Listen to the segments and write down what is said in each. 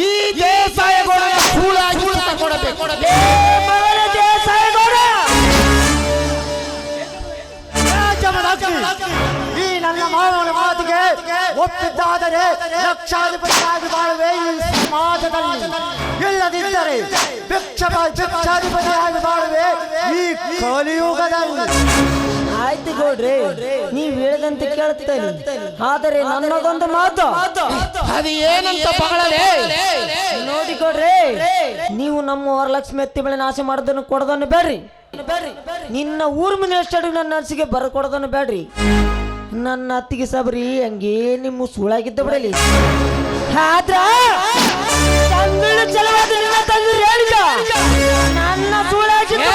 ಈ ದೇಸಾಯಗೌಡನ ಕೂಳಾಗಿ ಮಗನೇ ದೇಸಾಯಿಗೌಡ ಈ ನನ್ನ ಮಾವನ ಮಾತಿಗೆ ಒಪ್ಪಿದ್ದಾದರೆ ಲಕ್ಷಾಧಿಪತಿಯಾಗಿ ಬಾಳುವೆ ಈ ಸಮಾಜದಲ್ಲಿ. ಇಲ್ಲದಿದ್ದರೆ ಭಿಕ್ಷ ಭಿಕ್ಷಾಧಿಪತಿಯಾಗಿ ಬಾಳುವೆ ಈ ಕಲಿಯುಗದಲ್ಲಿ. ಆಯ್ತು ಗೌಡ್ರಿ ನೀವ್ ಹೇಳಿದಂತೆ ಕೇಳ್ತೀನಿ ಆದರೆ ನನ್ನದೊಂದು ಮಾತು. ಅದು ಏನಂತ ನೋಡಿ ಕೊಡ್ರಿ ನೀವು ನಮ್ಮ ವರಲಕ್ಷ್ಮಿ ಎತ್ತಿ ಬೆಳೆ ನಾಶ ಮಾಡೋದನ್ನು ಕೊಡೋದನ್ನು ಬೇಡ್ರಿ. ನಿನ್ನ ಊರ್ ಮುಂದೆ ಎಷ್ಟು ನನ್ನ ನರ್ಸಿಗೆ ಬರ ಕೊಡೋದನ್ನು ಬೇಡ್ರಿ. ನನ್ನ ಅತ್ತಿಗೆ ಸಬರಿ ಹಂಗೆ ನಿಮ್ಮ ಸುಳಾಗಿದ್ದ ಬಿಡಲಿ. ಆದ್ರ ನನ್ನ ಸುಳಾಗಿದ್ದ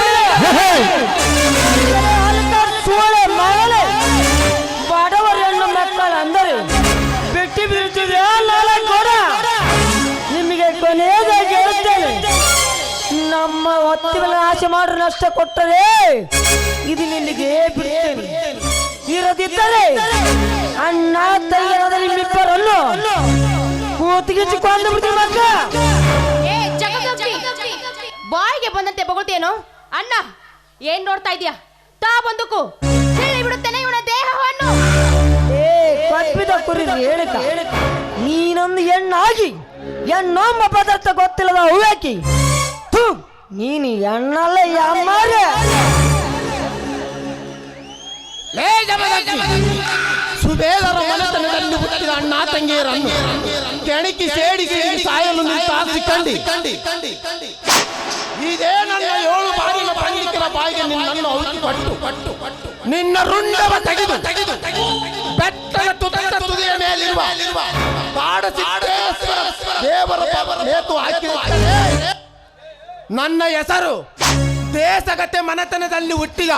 ಸೋಳೆ ಮಗಲೇ ಬಡವರ ಹೆಣ್ಣು ಮಕ್ಕಳು ಅಂದರೆ ಬಿಟ್ಟಿ ಬೀಳ್ತಿದೆ ಕೊಡ. ನಿಮಗೆ ಕೊನೆಯದಾಗಿ ಹೇಳುತ್ತೇನೆ ನಮ್ಮ ಹೊತ್ತಿನ ಆಸೆ ಮಾಡ್ರು ನಷ್ಟ ಕೊಟ್ಟರೆ ಇದು ನಿಲ್ಲಿಗೆ ಬಿಡ್ತೇನೆ. ಇರದಿದ್ದರೆ ಅಣ್ಣ ತಂಗಿಯರಾದ ನಿಮ್ಮಿಬ್ಬರನ್ನು ಕೂತಿಗಿಚ್ಚಿಕೊಂಡು ಬಿಡ್ತೀನಿ ಮಕ್ಕ. ಬಾಯಿಗೆ ಬಂದಂತೆ ಬಗುಳ್ತೇನು ಅಣ್ಣ, ಏನ್ ನೋಡ್ತಾ ಇದೀಯಾ? ತಾ ಬಂದುಕು. ಹೇಳಿ ಬಿಡುತ್ತೇನೆ ಇವನ ದೇಹವನ್ನು. ಏ ಕಪ್ಪಿದ ಕುರಿ ಹೇಳಿಕ ನೀನೊಂದು ಹೆಣ್ಣಾಗಿ ಹೆಣ್ಣೊಮ್ಮ ಪದಾರ್ಥ ಗೊತ್ತಿಲ್ಲದ ಹೂವಾಕಿ ಥು ನೀನು ಹೆಣ್ಣಲ್ಲ ಯಾಮಾರೆ ಲೇ ಜಮದಗ್ನಿ ಸುಬೇದರ ಮನೆತನದಲ್ಲಿ ಹುಟ್ಟಿದ ಅಣ್ಣ ತಂಗಿಯರನ್ನು ಕೆಣಕಿ ಸೇಡಿಸಿ ಸಾಯಲು ನಿಂತ ಕಂಡಿ. ಇದೇ ನನ್ನ ಏಳು ಬಾರಿನ ಪಂಡಿತರ ಬಾಯಿಗೆ ನಿನ್ನನ್ನು ನಿನ್ನ ರುಂಡವ ತೆಗೆದು ಬೆಟ್ಟದ ತುತ್ತ ತುದಿಯ ಮೇಲಿರುವ ಸಿದ್ದೇಶ್ವರ ದೇವರ ನೇತು ಹಾಕಿರುತ್ತದೆ ನನ್ನ ಹೆಸರು ದೇಶಗತೆ ಮನೆತನದಲ್ಲಿ ಹುಟ್ಟಿದ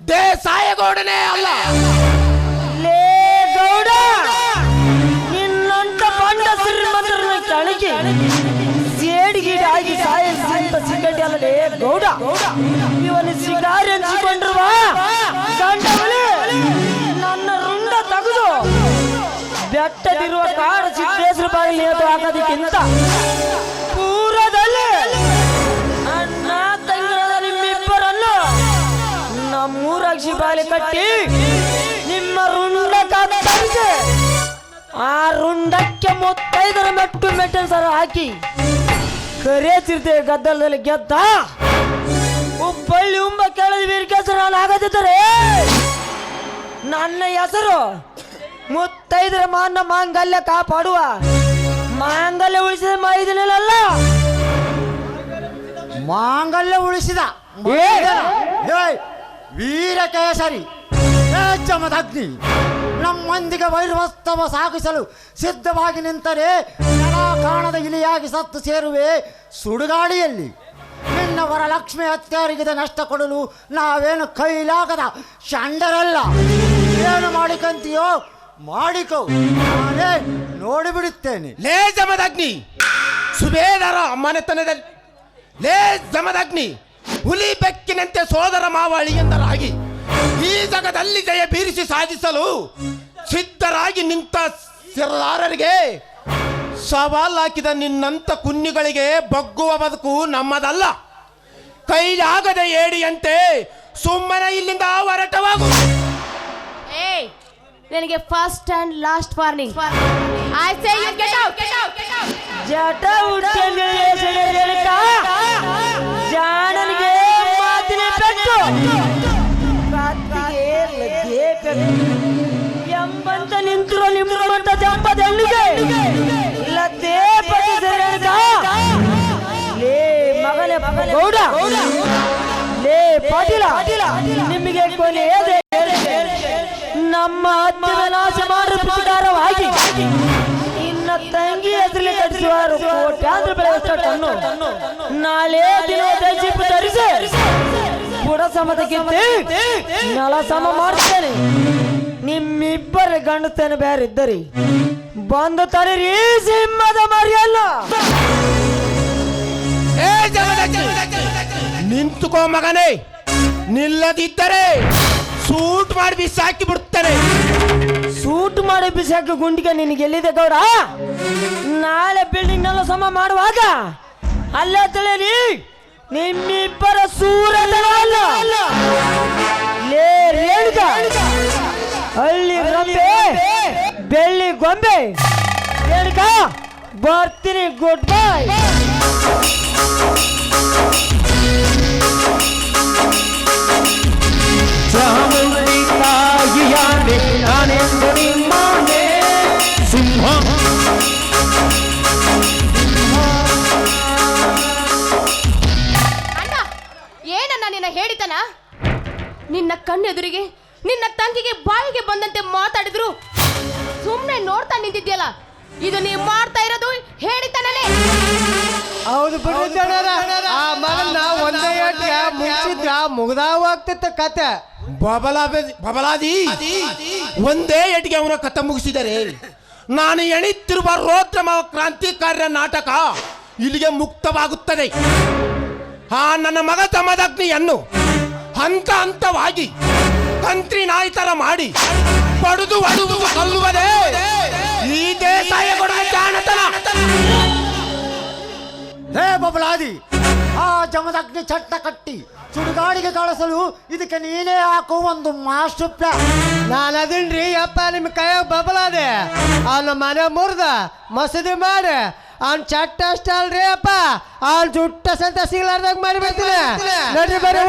ದೇಸಾಯಗೌಡನೇ ಅಲ್ಲ. ಲೇ ಗೌಡ ನಿನ್ನಂತ ಬಂಡ ಶ್ರೀಮಂತರನ್ನ ಸಾಯ ಸೇಡಿಗೀಡಾಗಿ ಸಾಯಿಸಿದಂತ ಅಲ್ಲ ಅಲ್ಲಲೇ ಗೌಡ. ಬೆಟ್ಟದಿರುವ ಕಾಡು ಸಿದ್ದೇಶ್ವರ ಬಾಗಿಲು ನೇತು ಹಾಕೋದಕ್ಕಿಂತ ಪೂರದಲ್ಲಿ ಅಣ್ಣ ತಂಗಿರದ ನಿಮ್ಮಿಬ್ಬರನ್ನು ನಮ್ಮೂರಾಕ್ಷಿ ಬಾಲಿ ಕಟ್ಟಿ ನಿಮ್ಮ ರುಂಡ ಕತ್ತರಿಸಿ ಆ ರುಂಡಕ್ಕೆ ಮುತ್ತೈದರ ಮೆಟ್ಟು ಮೆಟ್ಟಿನ ಸರ ಹಾಕಿ ಕರೆಯುತ್ತಿರ್ತೇವೆ ಗದ್ದಲದಲ್ಲಿ ಗೆದ್ದ ಹುಬ್ಬಳ್ಳಿ ಉಂಬ ಕೆಳದ ವೀರಕೇಸರ ನಾನು ಆಗದಿದ್ದರೆ ನನ್ನ ಹೆಸರು ಮುತ್ತೈದರ ಮಾನ ಮಾಂಗಲ್ಯ ಕಾಪಾಡುವ. ಮಾಂಗಲ್ಯ ಉಳಿಸಿದ ಮೈದಿನಲ್ಲ ಮಾಂಗಲ್ಯ ಉಳಿಸಿದ. ಏಯ್, ವೀರಕೇಸರಿ ಚಮದಗ್ನಿ ನಮ್ಮೊಂದಿಗೆ ವೈರವಸ್ತವ ಸಾಗಿಸಲು ಸಿದ್ಧವಾಗಿ ನಿಂತರೆ ಜನ ಕಾಣದ ಇಲಿಯಾಗಿ ಸತ್ತು ಸೇರುವೆ ಸುಡುಗಾಡಿಯಲ್ಲಿ. ನಿನ್ನ ವರಲಕ್ಷ್ಮಿ ಹತ್ಯಾರಿಗಿದ ನಷ್ಟ ಕೊಡಲು ನಾವೇನು ಕೈಲಾಗದ ಷಂಡರಲ್ಲ. ಏನು ಮಾಡಿಕಂತೀಯೋ ಮಾಡಿಕೋ. ನಾನೇ ನೋಡಿಬಿಡುತ್ತೇನೆ. ಲೇ ಜಮದಗ್ನಿ! ಸುಬೇದರ ಮನೆತನದಲ್ಲಿ ಲೇ ಜಮದಗ್ನಿ! ಹುಲಿ ಬೆಕ್ಕಿನಂತೆ ಸೋದರ ಮಾವ ಅಳಿಯಂದರಾಗಿ ಈ ಜಗದಲ್ಲಿ ಜಯ ಬೀರಿಸಿ ಸಾಧಿಸಲು ಸಿದ್ಧರಾಗಿ ನಿಂತ ಸಿರದಾರರಿಗೆ ಸವಾಲ್ ಹಾಕಿದ ನಿನ್ನಂತ ಕುನ್ನಿಗಳಿಗೆ ಬಗ್ಗುವ ಬದುಕು ನಮ್ಮದಲ್ಲ. ಕೈಲಾಗದ ಏಡಿಯಂತೆ ಸುಮ್ಮನೆ ಇಲ್ಲಿಂದ ಹೊರಟವಾಗು ಏಯ್ ನಿನಗೆ first and last warning I say ಜಟ ಎಂಬಂತ ನಿಂತಿರೋ ನಿಮ್ಮಂತ ಜಂಪದ ಮಗನೇ ಲೇ ಪಾಟೀಲ. ನಿಮಗೆ ಕೊನೆಯದೇ ನಮ್ಮ ಅತ್ತಿ ವಿನಾಶ ಮಾಡಿ ಪ್ರಕಾರವಾಗಿ ನಿನ್ನ ತಂಗಿ ಹೆಸರಲ್ಲಿ ಕಟ್ಟಿಸುವರು ಕೋಟ್ಯಾಂತರ ಬೆಳೆಯಷ್ಟನ್ನು ನಾಳೆ ದಿನ ದರ್ಶಿಪ್ ಧರಿಸಿ ಬುಡ ಸಮತಕ್ಕಿಂತ ನೆಲ ಸಮ ಮಾಡ್ತೇನೆ. ನಿಮ್ಮಿಬ್ಬರ ಗಂಡತೇನೆ ಬೇರೆ ಇದ್ದರಿ ಬಂದು ತರೀರಿ ಸಿಂಹದ ಮರಿಯಲ್ಲ. ನಿಂತುಕೋ ಮಗನೇ, ನಿಲ್ಲದಿದ್ದರೆ ಸೂಟ್ ಮಾಡಿ ಬಿಸಾಕಿ ಬಿಡ್ತಾರೆ. ಸೂಟ್ ಮಾಡಿ ಬಿಸಾಕಿ ಗುಂಡಿಗೆ ನಿನಗೆ ಎಲ್ಲಿದೆ ಗೌರ ನಾಳೆ ಬಿಲ್ಡಿಂಗ್ ನೆಲ್ಲ ಸಮ ಮಾಡುವಾಗ? ಅಲ್ಲೇ ತಿಳಿರಿ ನಿಮ್ಮಿಬ್ಬರ ಸೂರ ಹಳ್ಳಿ ಗೊಂಬೆ, ಬೆಳ್ಳಿ ಗೊಂಬೆ. ಬರ್ತೀನಿ ಗುಡ್ ಬೈ ನಿನ್ನ ಕಣ್ಣೆದುರಿಗೆ ನಿನ್ನ ತಂಗಿಗೆ ಬಾಯಿಗೆ ಬಂದಂತೆ ಮಾತಾಡಿದ್ರು. ಸುಮ್ಮನೆ ನೋಡ್ತಾ ನಿಂತಿದ್ಯಲ್ಲ ಇದು ನೀವು ಮಾಡ್ತಾ ಇರೋದು ಹೇಳಿತನನೇ ಹೌದು ಒಂದೇ ಮುಗಿಸಿದ್ರ ಮುಗ್ದಾವಾಗ್ತಿತ್ತ ಕತೆ. ಬಬಲಾದಿ. ಬಬಲಾದಿ ಒಂದೇ ಏಟಿಗೆ ಅವನ ಕಥ ಮುಗಿಸಿದರೆ ನಾನು ಎಣಿತಿರುವ ರೋದ್ರಮ ಕ್ರಾಂತಿಕಾರ್ಯ ನಾಟಕ ಇಲ್ಲಿಗೆ ಮುಕ್ತವಾಗುತ್ತದೆ. ಆ ನನ್ನ ಮಗ ತಮದಗ್ನಿಯನ್ನು ಹಂತ ಹಂತವಾಗಿ ಕಂತ್ರಿ ನಾಯಿತರ ಮಾಡಿ ಪಡೆದು ಒಡೆದು ಕೊಲ್ಲುವುದೇ. ಈ ದೇಸಾಯ ಕೊಡುವ ಜಾಣತನ. ಹೇ ಬಬಲಾದಿ, ಆ ಜಮದಗ್ನಿ ಚಟ್ಟ ಕಟ್ಟಿ ಸುಡುಗಾಡಿಗೆ ಕಳಿಸಲು ಇದಕ್ಕೆ ನೀನೇ ಹಾಕು ಒಂದು ಮಾಸ್ಟರ್ ಪ್ಲಾನ್. ನಾನು ಅದನ್ರಿ ಅಪ್ಪ ನಿಮ್ ಕೈ ಬಬಲಾದೆ. ಅವನ ಮನೆ ಮುರಿದ, ಮಸೀದಿ ಮಾಡಿ ಅವ್ನ ಚಟ್ಟ ಅಷ್ಟ ಅಲ್ರಿ ಅಪ್ಪ. ಅವ್ನ ಜುಟ್ಟ ಸಂತ ಸಿಗ್ಲಾರ್ದಾಗ ಮಾಡಿ ಬರ್ತೀನಿ ನಡ್ರಿ ಬರ್ರಿ.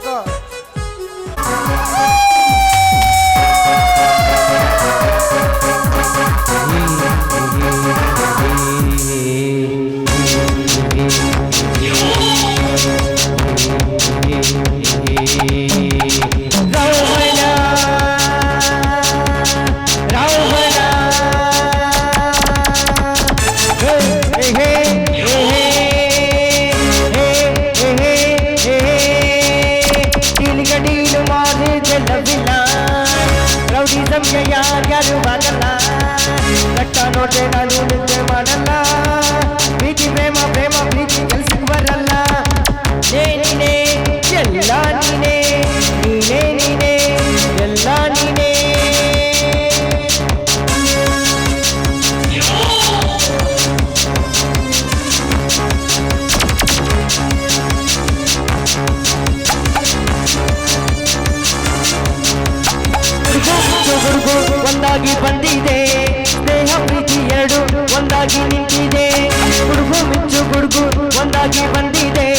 这 ಕಟ್ಟ ನೋಟೆ ನಾನು ನಿದ್ದೆ ಮಾಡಲ್ಲ ಪ್ರೀತಿ ಪ್ರೇಮ ಪ್ರೇಮ ಪ್ರೀತಿ ಕೆಲ್ಸಕ್ಕೆ ಬರಲ್ಲ ನೇ ನೀನೇ ಎಲ್ಲ ನೀನೇ ನೀನೇ ನೀನೇ ಎಲ್ಲ ನೀನೇ ಹುಡುಗು ಒಂದಾಗಿ ಬಂದಿದೆ ಸ್ನೇಹ ಪ್ರೀತಿ ಎರಡು ಒಂದಾಗಿ ನಿಂತಿದೆ ಹುಡುಗು ಮಿಂಚು ಗುಡುಗು ಒಂದಾಗಿ ಬಂದಿದೆ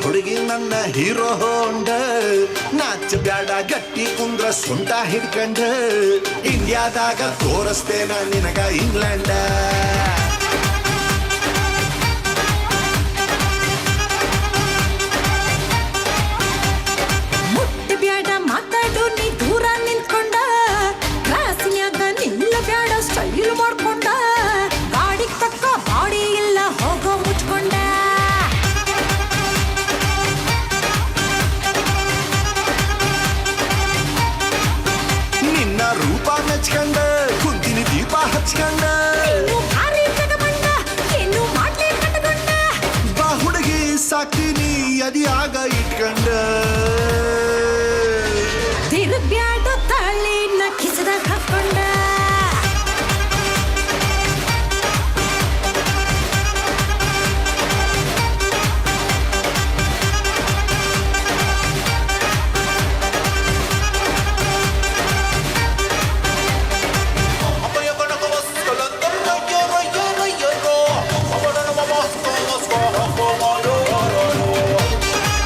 ಹುಡುಗಿ ನನ್ನ ಹೀರೋ ಹೋಂಡ. ನಾಚ ಬ್ಯಾಡ ಗಟ್ಟಿ ಕುಂದ್ರ ಸೊಂಟ ಹಿಡ್ಕಂಡ. ಇಂಡಿಯಾದಾಗ ತೋರಿಸ್ತೇನ ನಿನಗ ಇಂಗ್ಲೆಂಡ ರೂಪ ಮೆಚ್ಕಂಡ ಕುಂತಿನಿ ದೀಪ ಹಚ್ಕಂಡ. ಬಾ ಹುಡುಗಿ ಸಾಕಿನಿ ಅದಿಯಾಗ